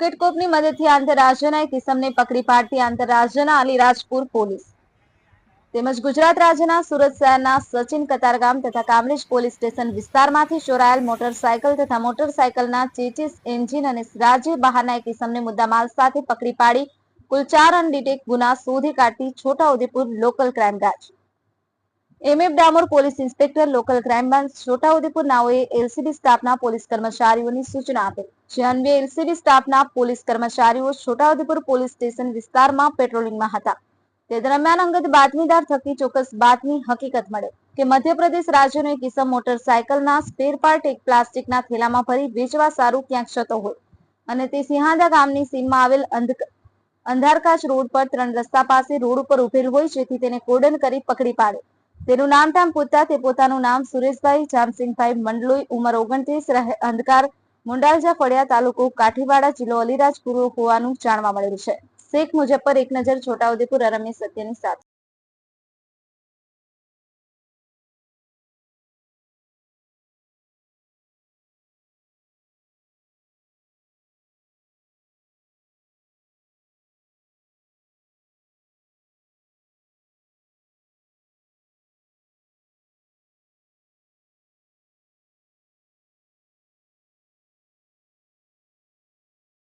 પોકેટકોપની મદદથી આંતરરાજ્યના એક કિસમને પકડી પાડતી આંતરરાજ્યના અલીરાજપુર પોલીસ. તેમજ ગુજરાત રાજ્યના સુરત શહેરના સચિન કતારગામ તથા કામરેજ પોલીસ સ્ટેશન વિસ્તારમાંથી ચોરાયેલ મોટરસાયકલ તથા મોટરસાયકલના ચેચીસ એન્જિન અને રાજ્ય બહારના એક કિસમને મુદ્દામાલ સાથે પકડી પાડી, કુલ ચાર અનડિટેક ગુના શોધી કાઢતી Chhotaudepur local crime branch. MF Damor police inspector local crime branch Chhotaudepur નાઓએ LCB સ્ટાફના પોલીસ કર્મચારીઓની સૂચના આપી જે અન્વયે એલસીબી સ્ટાફના પોલીસ કર્મચારીઓ છોટાઉદેપુર પોલીસ સ્ટેશન વિસ્તારમાં પેટ્રોલિંગમાં હતા તે દરમિયાન અંગત બાતમીદાર થકી ચોક્કસ બાતમી હકીકત મળે કે મધ્યપ્રદેશ રાજ્યનો એક કિસમ મોટરસાયકલના સ્પેર પાર્ટ એક પ્લાસ્ટિકના થેલામાં ભરી વેચવા સારું ક્યાંક જતો હોય. અને તે સિંહાદા ગામની સીમમાં આવેલ અંધારકાશ રોડ પર ત્રણ રસ્તા પાસે રોડ ઉપર ઉભેલ હોય જેથી તેને કોર્ડન કરી પકડી પાડે. તેનું નામ ટામ પૂછતા તે પોતાનું નામ સુરેશભાઈ, જામસિંહભાઈ, મંડલોઈ, ઉંમર ઓગણત્રીસ અંધકાર, મુંડાલજા, ફળિયા તાલુકો, કાઠીવાડા જિલ્લો, અલીરાજપુર હોવાનું જાણવા મળેલ છે. શેખ મુજફ્ફર એક નજર છોટાઉદેપુર અરમ્ય સત્યની સાથે.